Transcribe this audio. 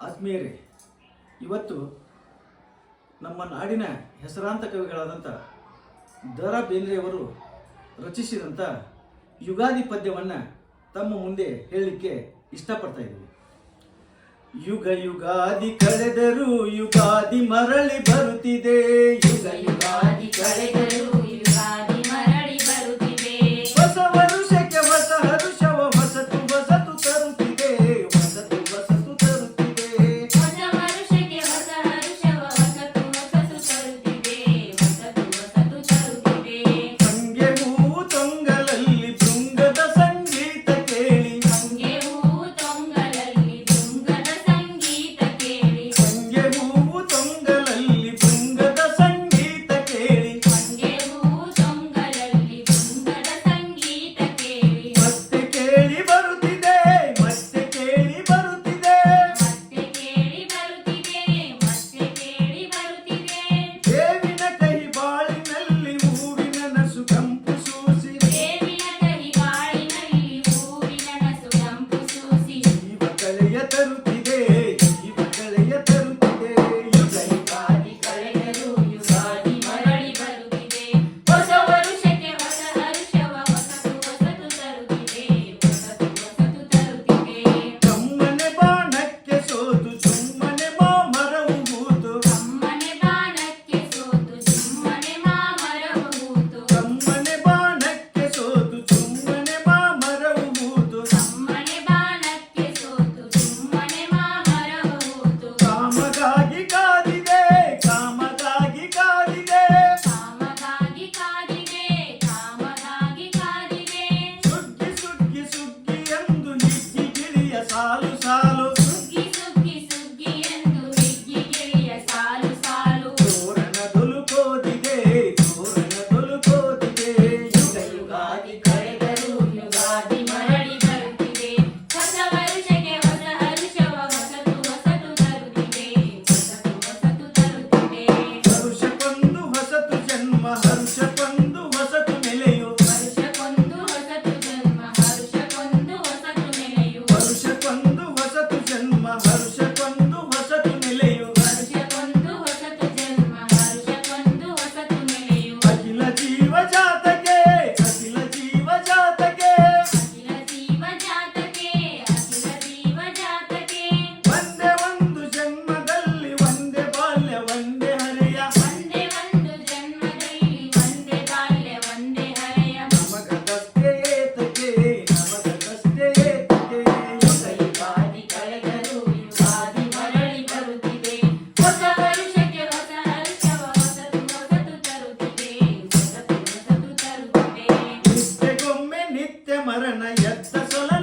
ಆತ್ಮೀಯರೇ, ಇವತ್ತು ನಮ್ಮ ನಾಡಿನ ಹೆಸರಾಂತ ಕವಿಗಳಾದಂಥ ದ ರಾ ಬೇಂದ್ರೆಯವರು ರಚಿಸಿದಂಥ ಯುಗಾದಿ ಪದ್ಯವನ್ನು ತಮ್ಮ ಮುಂದೆ ಹೇಳಲಿಕ್ಕೆ ಇಷ್ಟಪಡ್ತಾ ಇದ್ದೀವಿ ಯುಗ ಯುಗಾದಿ ಕಳೆದರು ಯುಗಾದಿ ಮರಳಿ ಬರುತ್ತಿದೆ. ಯುಗ ಯುಗಾದಿ ಕಳೆದರು जागी का yetta solai